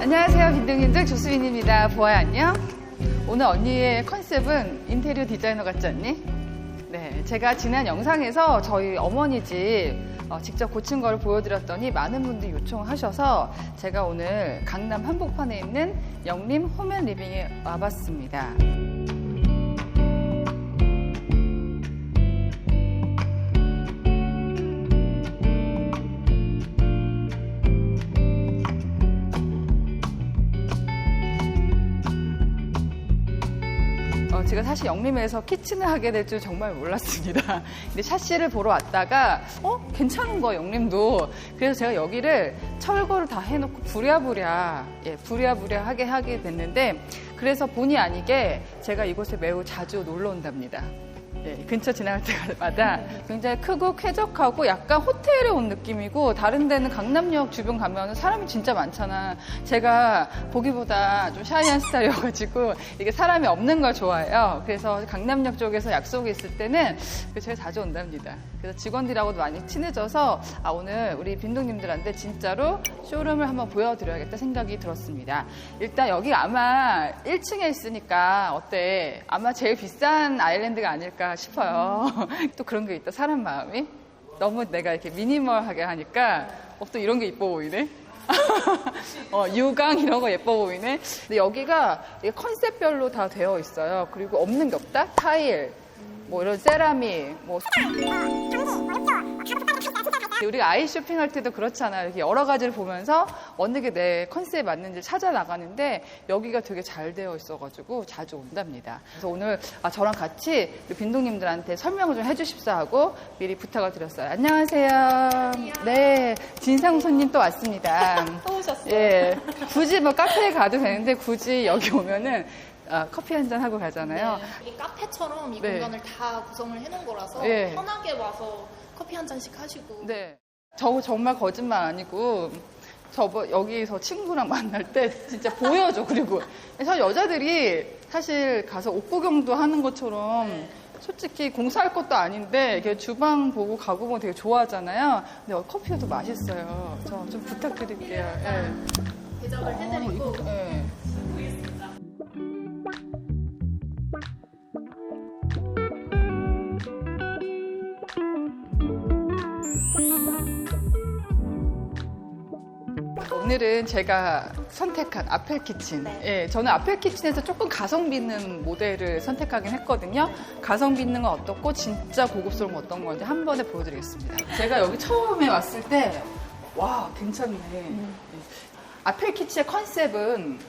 안녕하세요. 빈둥빈둥 조수빈입니다. 보아야 안녕. 오늘 언니의 컨셉은 인테리어 디자이너 같지 않니? 네, 제가 지난 영상에서 저희 어머니 집 어, 직접 고친 걸 보여드렸더니 많은 분들이 요청하셔서 제가 오늘 강남 한복판에 있는 영림 홈앤 리빙에 와봤습니다. 제가 사실 영림에서 키친을 하게 될 줄 정말 몰랐습니다. 근데 샤시를 보러 왔다가 어 괜찮은 거 영림도 그래서 제가 여기를 철거를 다 해놓고 부랴부랴 예 부랴부랴 하게 하게 됐는데 그래서 본의 아니게 제가 이곳에 매우 자주 놀러 온답니다. 예, 근처 지나갈 때마다 굉장히 크고 쾌적하고 약간 호텔에 온 느낌이고 다른 데는 강남역 주변 가면 사람이 진짜 많잖아. 제가 보기보다 좀 샤이한 스타일이어가지고 이게 사람이 없는 걸 좋아해요. 그래서 강남역 쪽에서 약속이 있을 때는 제가 자주 온답니다. 그래서 직원들하고도 많이 친해져서 아, 오늘 우리 빈동님들한테 진짜로 쇼룸을 한번 보여드려야겠다 생각이 들었습니다. 일단 여기 아마 1층에 있으니까 어때? 아마 제일 비싼 아일랜드가 아닐까 싶어요. 또 그런 게 있다, 사람 마음이. 너무 내가 이렇게 미니멀하게 하니까 어, 또 이런 게 이뻐 보이네. 어, 유광 이런 거 예뻐 보이네. 근데 여기가 컨셉별로 다 되어 있어요. 그리고 없는 게 없다? 타일, 뭐 이런 세라믹, 뭐 우리가 아이 쇼핑할 때도 그렇잖아요. 이렇게 여러 가지를 보면서 어느 게 내 컨셉에 맞는지 찾아 나가는데 여기가 되게 잘 되어 있어가지고 자주 온답니다. 그래서 오늘 아, 저랑 같이 우리 빈동님들한테 설명을 좀 해주십사 하고 미리 부탁을 드렸어요. 안녕하세요. 네, 진상 손님 또 왔습니다. 또 오셨어요? 예, 굳이 뭐 카페에 가도 되는데 굳이 여기 오면은 아, 커피 한 잔 하고 가잖아요. 네. 이게 카페처럼 이 네. 공간을 다 구성을 해놓은 거라서 네. 편하게 와서 커피 한 잔씩 하시고 네. 저 정말 거짓말 아니고 저뭐 여기서 친구랑 만날 때 진짜 보여줘 그리고 저 여자들이 사실 가서 옷 구경도 하는 것처럼 솔직히 공사할 것도 아닌데 이렇게 주방 보고 가구 보고 되게 좋아하잖아요. 근데 어, 커피가 더 맛있어요. 저 좀 부탁드릴게요. 예. 대접을 어, 해드리고 이거, 예. 오늘은 제가 선택한 아펠 키친. 네. 예, 저는 아펠 키친에서 조금 가성비 있는 모델을 선택하긴 했거든요. 가성비 있는 건 어떻고 진짜 고급스러운 건 어떤 건지 한 번에 보여드리겠습니다. 제가 여기 처음에 왔을 때, 와, 괜찮네. 예. 아펠 키친의 컨셉은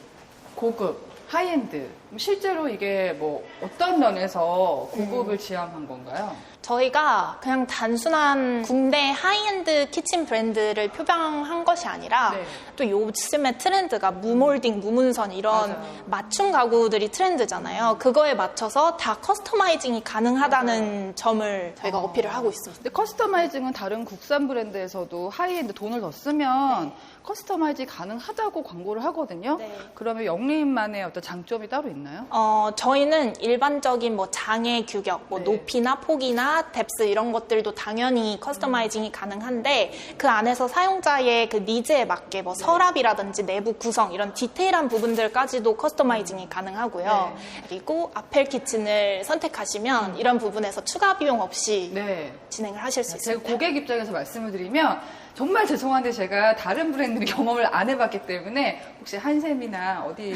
고급, 하이엔드. 실제로 이게 뭐 어떤 면에서 고급을 지향한 건가요? 저희가 그냥 단순한 국내 하이엔드 키친 브랜드를 표방한 것이 아니라 네. 또 요즘에 트렌드가 무몰딩, 무문선 이런 맞아요. 맞춤 가구들이 트렌드잖아요. 그거에 맞춰서 다 커스터마이징이 가능하다는 점을 저희가 어. 어필을 하고 있습니다. 근데 커스터마이징은 다른 국산 브랜드에서도 하이엔드 돈을 더 쓰면 네. 커스터마이징 가능하다고 광고를 하거든요. 네. 그러면 영림만의 어떤 장점이 따로 있나요? 어, 저희는 일반적인 뭐 장애 규격, 뭐 네. 높이나 폭이나 뎁스 이런 것들도 당연히 커스터마이징이 가능한데 그 안에서 사용자의 그 니즈에 맞게 뭐 서랍이라든지 내부 구성 이런 디테일한 부분들까지도 커스터마이징이 가능하고요. 그리고 아펠 키친을 선택하시면 이런 부분에서 추가 비용 없이 네. 진행을 하실 수 제가 있습니다. 고객 입장에서 말씀을 드리면 정말 죄송한데 제가 다른 브랜드를 경험을 안 해봤기 때문에 혹시 한샘이나 어디?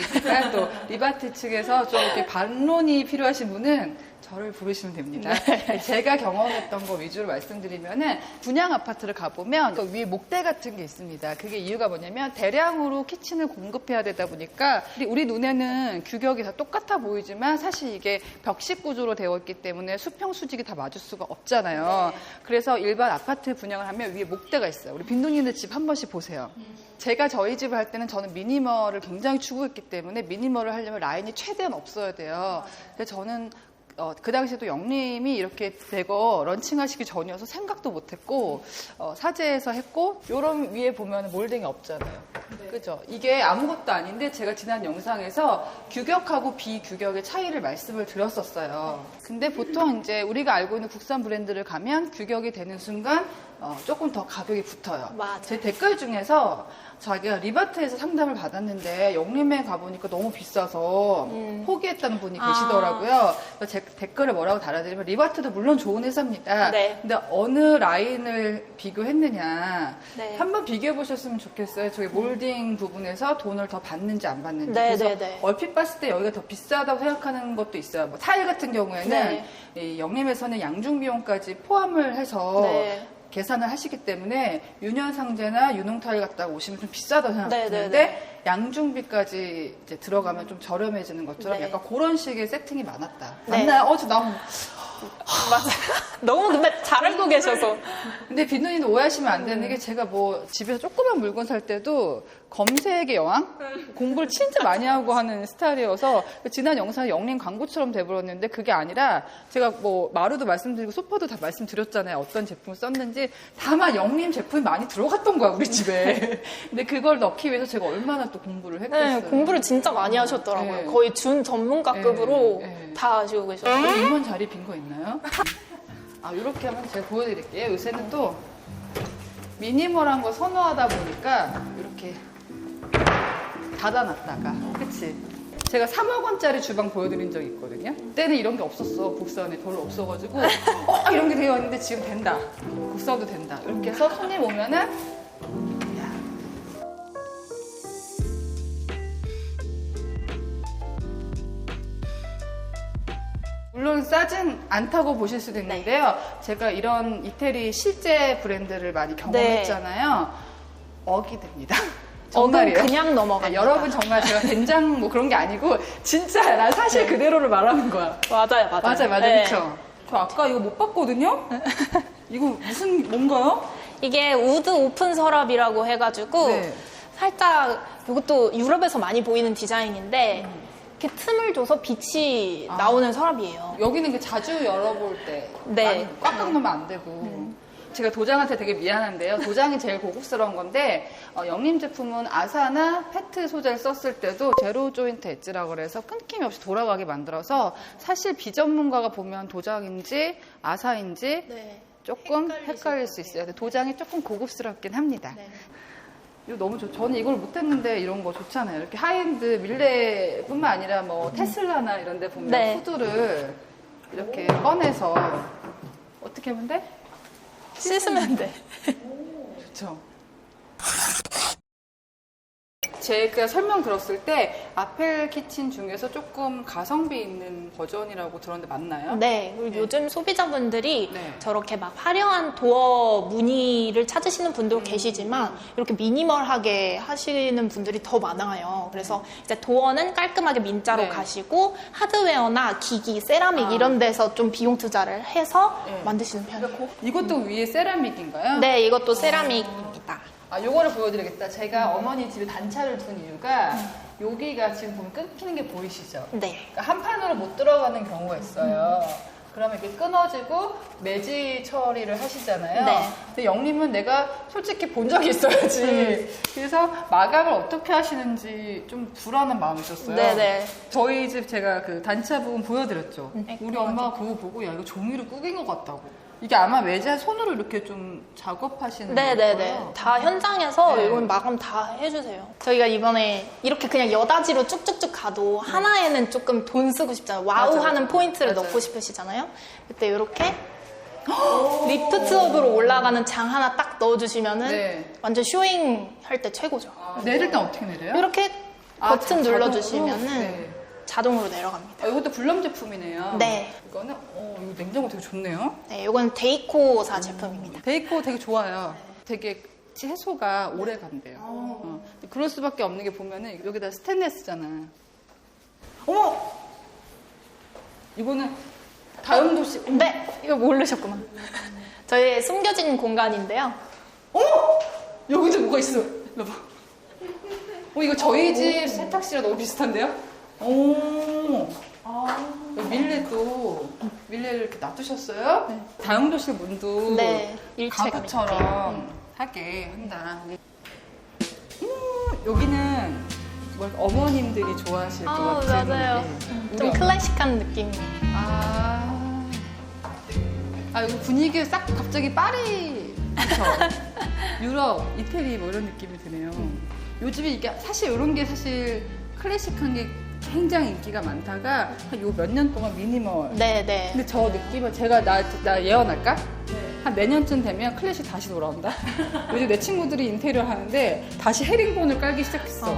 또 리바티 측에서 좀 이렇게 반론이 필요하신 분은 저를 부르시면 됩니다. 네. 제가 경험했던 거 위주로 말씀드리면은 분양 아파트를 가보면 그 위에 목대 같은 게 있습니다. 그게 이유가 뭐냐면 대량으로 키친을 공급해야 되다 보니까 우리- 눈에는 규격이 다 똑같아 보이지만 사실 이게 벽식 구조로 되어 있기 때문에 수평 수직이 다 맞을 수가 없잖아요. 그래서 일반 아파트 분양을 하면 위에 목대가 있어요. 우리 빈둥이네 집 한 번씩 보세요. 제가 저희 집을 할 때는 저는 미니멀을 굉장히 추구했기 때문에 미니멀을 하려면 라인이 최대한 없어야 돼요. 근데 저는 어, 그 당시에도 영림이 이렇게 되고 런칭하시기 전이어서 생각도 못했고 어, 사제에서 했고 요런 위에 보면 몰딩이 없잖아요. 그죠? 이게 아무것도 아닌데 제가 지난 영상에서 규격하고 비규격의 차이를 말씀을 드렸었어요. 근데 보통 이제 우리가 알고 있는 국산 브랜드를 가면 규격이 되는 순간 어, 조금 더 가격이 붙어요. 맞아요. 제 댓글 중에서 자기가 리바트에서 상담을 받았는데 영림에 가보니까 너무 비싸서 음. 포기했다는 분이 아. 계시더라고요. 그래서 제 댓글을 뭐라고 달아드리면 리바트도 물론 좋은 회사입니다. 네. 근데 어느 라인을 비교했느냐 네. 한번 비교해 보셨으면 좋겠어요. 저기 몰딩 부분에서 돈을 더 받는지 안 받는지. 네, 그래서 네, 네. 얼핏 봤을 때 여기가 더 비싸다고 생각하는 것도 있어요. 뭐 타일 같은 경우에는 네. 이 영림에서는 양중 비용까지 포함을 해서 네. 계산을 하시기 때문에 유년 상제나 유농 타일 갖다가 오시면 좀 비싸다고 네, 생각하는데 네, 양중비까지 이제 들어가면 좀 저렴해지는 것처럼 네. 약간 그런 식의 세팅이 많았다. 네. 맞나요? 어, 저 너무 맞아요. 너무 근데 잘 알고 계셔서. 근데 빈누이는 오해하시면 안 음. 되는 게 제가 뭐 집에서 조그만 물건 살 때도 검색의 여왕? 공부를 진짜 많이 하고 하는 스타일이어서 그 지난 영상에 영림 광고처럼 돼버렸는데 그게 아니라 제가 뭐 마루도 말씀드리고 소파도 다 말씀드렸잖아요. 어떤 제품을 썼는지 다만 영림 제품이 많이 들어갔던 거야, 우리 집에. 근데 그걸 넣기 위해서 제가 얼마나 또 공부를 했겠어요. 네, 공부를 진짜 많이 하셨더라고요. 네. 거의 준 전문가급으로 네, 네. 다 아시고. 또 이번 자리 빈 거 있나요? 아, 이렇게 하면 제가 보여드릴게요. 요새는 또 미니멀한 거 선호하다 보니까 이렇게 닫아놨다가, 그치? 제가 3억 원짜리 주방 보여드린 적이 있거든요. 그때는 이런 게 없었어. 국산에 별로 없어가지고, 어, 이런 게 되어 있는데 지금 된다. 국산도 된다. 이렇게 해서 손님 오면은, 물론 싸진 않다고 보실 수도 있는데요. 제가 이런 이태리 실제 브랜드를 많이 경험했잖아요. 억이 됩니다. 정말이에요. 그냥 네, 넘어갑니다. 여러분 정말 제가 된장 뭐 그런 게 아니고 진짜 난 사실 그대로를 말하는 거야. 맞아요, 맞아요. 맞아요, 맞아요, 네. 그렇죠. 저 아까 이거 못 봤거든요. 이거 무슨 뭔가요? 이게 우드 오픈 서랍이라고 해가지고 네. 살짝 이것도 유럽에서 많이 보이는 디자인인데 이렇게 틈을 줘서 빛이 아. 나오는 서랍이에요. 여기는 그 자주 열어볼 때 네. 많이 꽉꽉 넣으면 안 되고 제가 도장한테 되게 미안한데요. 도장이 제일 고급스러운 건데 어, 영림 제품은 아사나 페트 소재를 썼을 때도 제로 조인트 엣지라고 그래서 끊김이 없이 돌아가게 만들어서 사실 비전문가가 보면 도장인지 아사인지 네. 조금 헷갈릴 수 있어요. 도장이 조금 고급스럽긴 합니다. 네. 이거 너무 좋. 저는 이걸 못했는데 이런 거 좋잖아요. 이렇게 하이엔드 밀레뿐만 아니라 뭐 테슬라나 이런 데 보면 네. 후드를 이렇게 꺼내서 어떻게 하면 돼? 씻으면 돼. 그렇죠. 제가 설명 들었을 때 아펠 키친 중에서 조금 가성비 있는 버전이라고 들었는데 맞나요? 네, 그리고 요즘 소비자분들이 네. 저렇게 막 화려한 도어 무늬를 찾으시는 분도 계시지만 이렇게 미니멀하게 하시는 분들이 더 많아요. 그래서 이제 도어는 깔끔하게 민자로 네. 가시고 하드웨어나 기기, 세라믹 아. 이런 데서 좀 비용 투자를 해서 네. 만드시는 편이에요. 이것도 위에 세라믹인가요? 네, 이것도 세라믹입니다. 아, 요거를 보여드리겠다. 제가 어머니 집에 단차를 둔 이유가 여기가 지금 보면 끊기는 게 보이시죠? 네. 그러니까 한 판으로 못 들어가는 경우가 있어요. 그러면 이게 끊어지고 매지 처리를 하시잖아요. 네. 근데 영림은 내가 솔직히 본 적이 있어야지. 음. 그래서 마감을 어떻게 하시는지 좀 불안한 마음이 있었어요. 네네. 저희 집 제가 그 단차 부분 보여드렸죠. 네, 우리 엄마가 그거 보고 야 이거 종이로 꾸긴 것 같다고. 이게 아마 외자 손으로 이렇게 좀 작업하시는 네네네. 거예요. 다 현장에서 네. 이런 마감 다 해주세요. 저희가 이번에 이렇게 그냥 여다지로 쭉쭉쭉 가도 하나에는 조금 돈 쓰고 싶잖아요. 와우 네. 맞아요. 하는 포인트를 맞아요. 넣고 싶으시잖아요. 그때 이렇게 리프트 업으로 올라가는 장 하나 딱 넣어주시면은 네. 완전 쇼잉 할 때 최고죠. 내릴 땐 어떻게 내려요? 이렇게 아, 버튼 자- 눌러주시면은 자동으로? 네. 자동으로 내려갑니다. 아, 이것도 블럼 제품이네요. 네. 이거는 어, 이거 냉장고 되게 좋네요. 네, 이건 데이코사 제품입니다. 베이커 되게 좋아요. 되게 해소가 오래 간대요. 어. 근데 그럴 수밖에 없는 게 보면은 여기다 스테인레스잖아. 어머! 이거는 다용도시. 어머! 네, 이거 모르셨구나. 저희의 숨겨진 공간인데요. 어머! 여기도 뭐가 있어. 이거 봐. 어, 이거 저희 집 세탁실이랑 너무 비슷한데요? 오. 여기 밀레도 밀레를 이렇게 놔두셨어요? 다용도실 문도 네, 가구처럼 하게 한다. 음, 여기는 뭐 어머님들이 좋아하실 것 아, 같은 맞아요. 네. 좀 클래식한 느낌. 아, 아 여기 분위기 싹 갑자기 파리 그쵸? 유럽, 이태리 뭐 이런 느낌이 드네요. 요즘에 이게 사실 이런 게 사실 클래식한 게 굉장히 인기가 많다가 한 요 몇 년 동안 미니멀. 네, 네. 근데 저 느낌은 제가 나, 나 예언할까? 한 내년쯤 되면 클래식 다시 돌아온다. 요즘 내 친구들이 인테리어 하는데 다시 헤링본을 깔기 시작했어.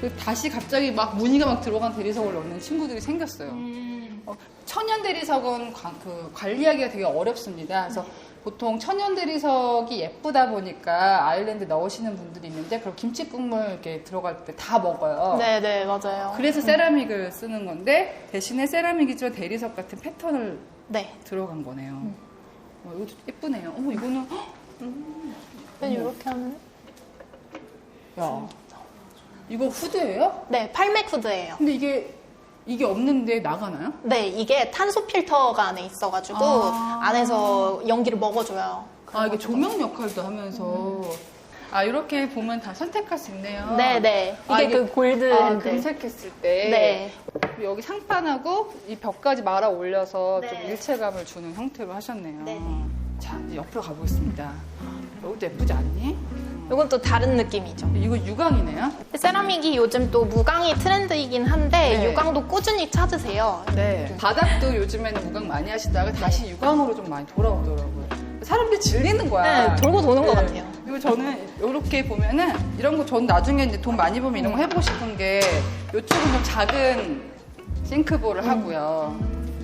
그 다시 갑자기 막 무늬가 막 들어간 대리석을 넣는 친구들이 생겼어요. 음, 어, 천연 대리석은 관, 그 관리하기가 되게 어렵습니다. 그래서 보통 천연 대리석이 예쁘다 보니까 아일랜드 넣으시는 분들이 있는데 그럼 김치 국물 이렇게 들어갈 때 다 먹어요. 네, 네, 맞아요. 그래서 세라믹을 쓰는 건데 대신에 세라믹이지만 대리석 같은 패턴을 네. 들어간 거네요. 어, 이거 예쁘네요. 어머 이거는 헉, 이렇게 하면. 야 이거 후드예요? 네, 팔맥 후드예요. 근데 이게 이게 없는데 나가나요? 네, 이게 탄소 필터가 안에 있어가지고 아. 안에서 연기를 먹어줘요. 아 이게 조명 역할도 하면서 아 이렇게 보면 다 선택할 수 있네요. 네, 네. 이게 아, 그 골드. 아, 네. 금색했을 때 네. 여기 상판하고 이 벽까지 말아 올려서 좀 네. 일체감을 주는 형태로 하셨네요. 네. 자 이제 옆으로 가보겠습니다. 여기도 예쁘지 않니? 이건 또 다른 느낌이죠. 이거 유광이네요. 세라믹이 요즘 또 무광이 트렌드이긴 한데 네. 유광도 꾸준히 찾으세요. 네. 바닥도 요즘에는 무광 많이 하시다가 다시 유광으로 좀 많이 돌아오더라고요. 사람들이 질리는 거야. 네, 돌고 도는 것 네. 같아요. 그리고 저는 이렇게 보면은 이런 거 전 나중에 이제 돈 많이 벌면 이런 거 해보고 싶은 게 이쪽은 좀 작은 싱크볼을 음. 하고요.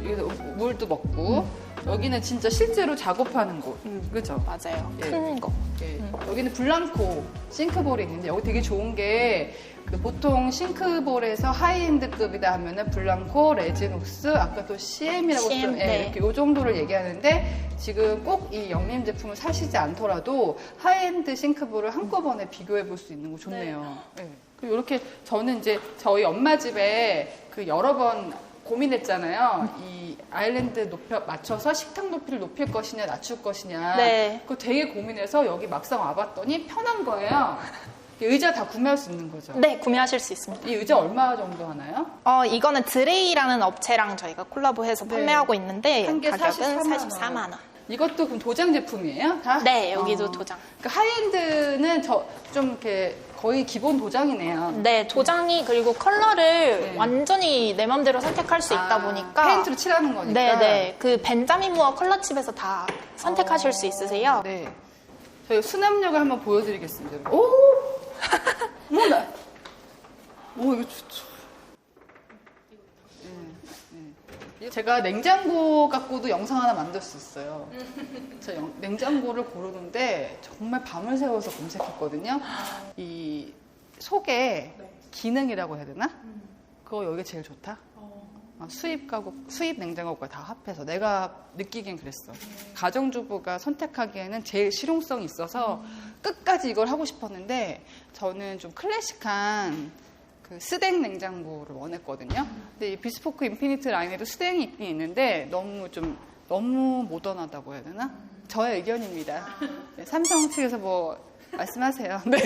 여기서 물도 먹고 여기는 진짜 실제로 작업하는 곳. 음. 그죠? 맞아요. 예. 큰 거. 예, 여기는 블랑코 싱크볼이 있는데 여기 되게 좋은 게 그 보통 싱크볼에서 하이엔드급이다 하면은 블랑코, 레지녹스, 아까 또 CM이라고 CM, 좀 예, 네. 이렇게 요 정도를 얘기하는데 지금 꼭 이 영림 제품을 사시지 않더라도 하이엔드 싱크볼을 한꺼번에 비교해 볼 수 있는 거 좋네요. 예. 그리고 이렇게 저는 이제 저희 엄마 집에 그 여러 번 고민했잖아요. 이 아일랜드 높여 맞춰서 식탁 높이를 높일 것이냐 낮출 것이냐. 네. 그거 되게 고민해서 여기 막상 와봤더니 편한 거예요. 이 의자 다 구매할 수 있는 거죠. 네, 구매하실 수 있습니다. 이 의자 얼마 정도 하나요? 어, 이거는 드레이라는 업체랑 저희가 콜라보해서 네. 판매하고 있는데 한 개 가격은 44만 44만 원. 이것도 그럼 도장 제품이에요? 다? 네, 여기도 어. 도장. 그러니까 하이엔드는 저 좀 이렇게 거의 기본 도장이네요. 네, 도장이 그리고 컬러를 네. 완전히 내 맘대로 선택할 수 있다 아, 보니까 페인트로 칠하는 거니까. 네, 네. 그 벤자민 무어 컬러칩에서 다 선택하실 수 있으세요. 네. 저희 수납력을 한번 보여드리겠습니다. 오! 어머, 나. 오, 이거 좋죠. 네, 네. 제가 냉장고 갖고도 영상 하나 만들 수 있어요. 저 영- 냉장고를 고르는데 정말 밤을 새워서 검색했거든요. 이 속에 기능이라고 해야 되나? 그거 여기가 제일 좋다? 아, 수입 가구, 수입 냉장고가 다 합해서 내가 느끼기엔 그랬어. 가정주부가 선택하기에는 제일 실용성이 있어서 끝까지 이걸 하고 싶었는데 저는 좀 클래식한 그 스댕 냉장고를 원했거든요. 근데 이 비스포크 인피니트 라인에도 스댕이 있긴 있는데 너무 좀 너무 모던하다고 해야 되나? 저의 의견입니다. 네, 삼성 측에서 뭐 말씀하세요. 네.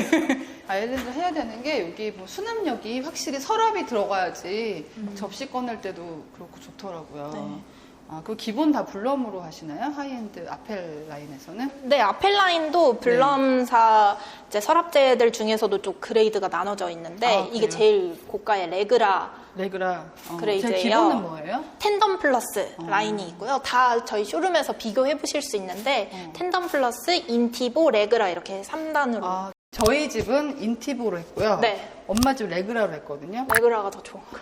아일랜드 해야 되는 게 여기 뭐 수납력이 확실히 서랍이 들어가야지 접시 꺼낼 때도 그렇고 좋더라고요. 네. 아, 그 기본 다 블럼으로 하시나요? 하이엔드 아펠 라인에서는? 네, 아펠 라인도 블럼사 이제 서랍재들 중에서도 좀 그레이드가 나눠져 있는데 아, 이게 그래요? 제일 고가의 레그라 레그라. 어, 그레이드예요. 제일 기본은 뭐예요? 텐덤 플러스 어. 라인이 있고요. 다 저희 쇼룸에서 비교해 보실 수 있는데 어. 텐덤 플러스, 인티보, 레그라 이렇게 3단으로 아, 저희 집은 인티보로 했고요. 네. 엄마 집 레그라로 했거든요. 레그라가 더 좋은 거.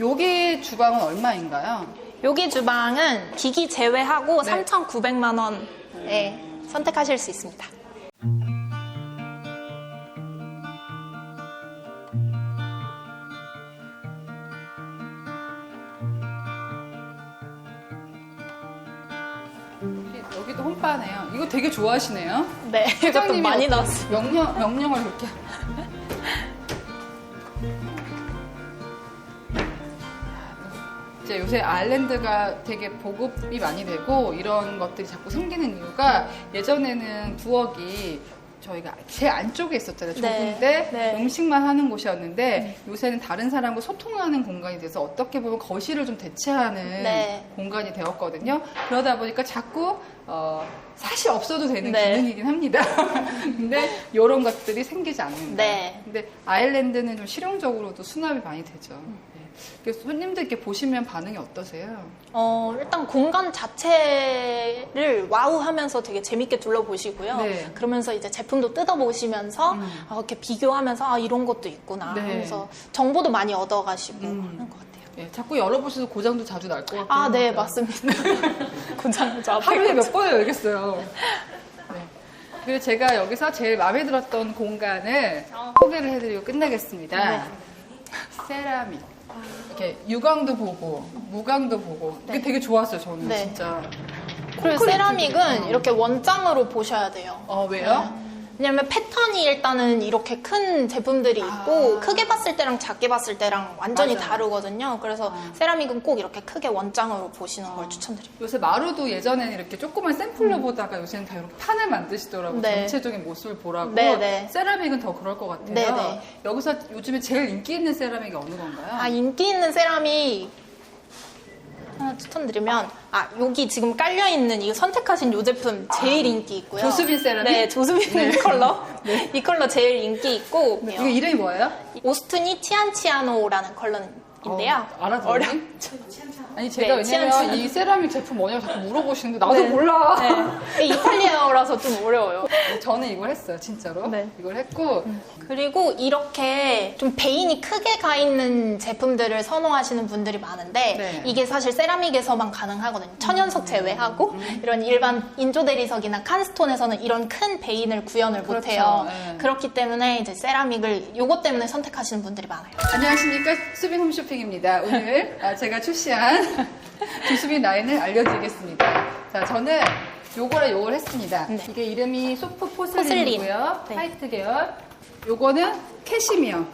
여기 주방은 얼마인가요? 여기 주방은 기기 제외하고 네. 3,900만 원에 선택하실 수 있습니다. 여기- 여기도 홈바네요. 이거 되게 좋아하시네요. 네, 이것도 많이 어떤 나왔어요. 명령, 명령을 그렇게. 이제 요새 아일랜드가 되게 보급이 많이 되고 이런 것들이 자꾸 생기는 이유가 예전에는 부엌이 저희가 제 안쪽에 있었잖아요. 네. 좁은데 네. 음식만 하는 곳이었는데 요새는 다른 사람과 소통하는 공간이 돼서 어떻게 보면 거실을 좀 대체하는 네. 공간이 되었거든요. 그러다 보니까 자꾸 어, 사실 없어도 되는 네. 기능이긴 합니다. 근데 이런 것들이 생기지 않는다. 네. 근데 아일랜드는 좀 실용적으로도 수납이 많이 되죠. 네. 손님들 이렇게 보시면 반응이 어떠세요? 어, 일단 공간 자체를 와우 하면서 되게 재밌게 둘러보시고요. 네. 그러면서 이제 제품도 뜯어보시면서 음. 아, 이렇게 비교하면서 아, 이런 것도 있구나 네. 하면서 정보도 많이 얻어가시고 음. 하는 것 같아요. 예, 자꾸 열어보셔도 고장도 자주 날 것 같고. 아, 네, 맞습니다. 고장 저 앞에 하루에. 몇 번을 열겠어요. 네. 그리고 제가 여기서 제일 마음에 들었던 공간을 어. 소개를 해드리고 끝내겠습니다. 네. 세라믹. 이렇게 유광도 보고, 무광도 보고. 이게 네. 되게 좋았어요, 저는 네. 진짜. 그리고 콘크리트. 세라믹은 이렇게 원장으로 보셔야 돼요. 어, 왜요? 왜냐면 패턴이 일단은 이렇게 큰 제품들이 있고 아. 크게 봤을 때랑 작게 봤을 때랑 완전히 맞아요. 다르거든요. 그래서 아. 세라믹은 꼭 이렇게 크게 원장으로 보시는 걸 추천드립니다. 요새 마루도 예전에는 이렇게 조그만 샘플로 보다가 요새는 다 이렇게 판을 만드시더라고요. 네. 전체적인 모습을 보라고. 네, 네. 세라믹은 더 그럴 것 같아요. 네, 네. 여기서 요즘에 제일 인기 있는 세라믹이 어느 건가요? 아, 인기 있는 세라믹 하나 추천드리면 아 여기 지금 깔려 있는 이 선택하신 이 제품 제일 인기 있고요. 조수빈 세라믹? 네, 조수빈 네. 이 컬러. 이 컬러 제일 인기 있고 이거 이름이 뭐예요? 오스트니 치안치아노라는 컬러 인데요. 어, 알아들었니? 아니 제가 네, 왜냐면 치안 치안. 이 세라믹 제품 뭐냐고 자꾸 물어보시는데 나도 네. 몰라. 네. 이탈리아어라서 좀 어려워요. 저는 이걸 했어요, 진짜로. 네. 이걸 했고 그리고 이렇게 좀 베인이 크게 가 있는 제품들을 선호하시는 분들이 많은데 네. 이게 사실 세라믹에서만 가능하거든요. 천연석 제외하고 이런 일반 인조 대리석이나 칸스톤에서는 이런 큰 베인을 구현을 그렇죠. 못해요. 네. 그렇기 때문에 이제 세라믹을 요것 때문에 선택하시는 분들이 많아요. 안녕하십니까 수빈 홈쇼핑 입니다. 오늘 아, 제가 출시한 조수빈 라인을 알려드리겠습니다. 자, 저는 요거랑 요걸 했습니다. 네. 이게 이름이 소프 포슬린이고요. 포슬린. 네. 화이트 계열. 요거는 캐시미어.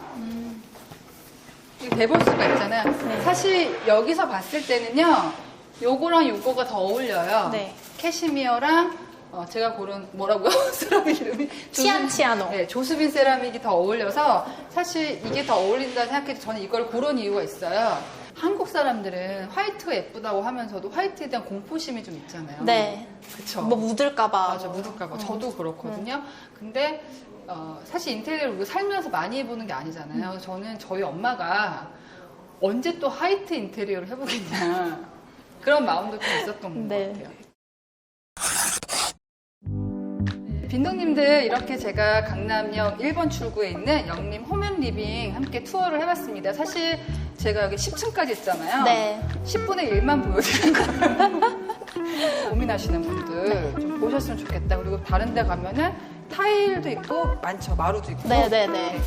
이게 대볼수가 있잖아요. 네. 사실 여기서 봤을 때는요, 요거랑 요거가 더 어울려요. 네. 캐시미어랑 어, 제가 고른 뭐라고요? 세라믹 이름이 조수빈- 치안 치아노. 네, 조수빈 세라믹이 더 어울려서 사실 이게 더 어울린다 생각해서 저는 이걸 고른 이유가 있어요. 한국 사람들은 화이트가 예쁘다고 하면서도 화이트에 대한 공포심이 좀 있잖아요. 네. 그쵸. 뭐 묻을까봐. 맞아, 묻을까봐. 저도 그렇거든요. 근데, 어, 사실 인테리어를 우리가 살면서 많이 해보는 게 아니잖아요. 음. 저는 저희 엄마가 언제 또 화이트 인테리어를 해보겠냐. 그런 마음도 좀 있었던 네. 것 같아요. 빈동님들 이렇게 제가 강남역 1번 출구에 있는 영림 홈앤 리빙 함께 투어를 해봤습니다. 사실 제가 여기 10층까지 있잖아요. 네. 10분의 1만 보여드린 거예요. 고민하시는 분들 좀 보셨으면 좋겠다. 그리고 다른 데 가면은 타일도 있고 많죠. 마루도 있고. 네네네.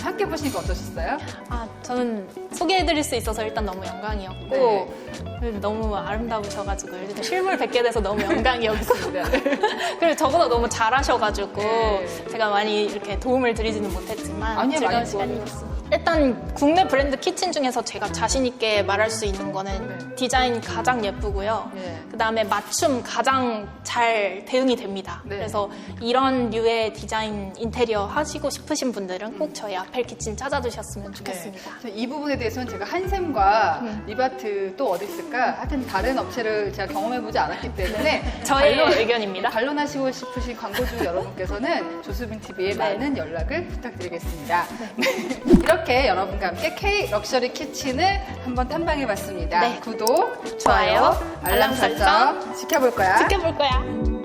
함께 보시니까 어떠셨어요? 아, 저는 소개해드릴 수 있어서 일단 너무 영광이었고, 네. 너무 아름다우셔가지고, 일단 실물 뵙게 돼서 너무 영광이었습니다. 그리고 저보다 너무 잘하셔가지고, 네. 제가 많이 이렇게 도움을 드리지는 못했지만, 아니요, 즐거운 많이 시간이었습니다. 일단 국내 브랜드 키친 중에서 제가 자신 있게 말할 수 있는 거는 네. 디자인 가장 예쁘고요. 네. 그 다음에 맞춤 가장 잘 대응이 됩니다. 네. 그래서 이런 류의 디자인 인테리어 하시고 싶으신 분들은 꼭 저희 아펠 키친 찾아주셨으면 좋겠습니다. 네. 이 부분에 대해서는 제가 한샘과 음. 리바트 또 어디 있을까? 하여튼 다른 업체를 제가 경험해보지 않았기 때문에 저의 반론- 의견입니다. 반론하시고 싶으신 광고주 여러분께서는 조수빈 TV에 네. 많은 연락을 부탁드리겠습니다. 이렇게 여러분과 함께 K 럭셔리 키친을 한번 탐방해봤습니다. 네. 구독, 좋아요, 알람 설정 지켜볼 거야. 지켜볼 거야.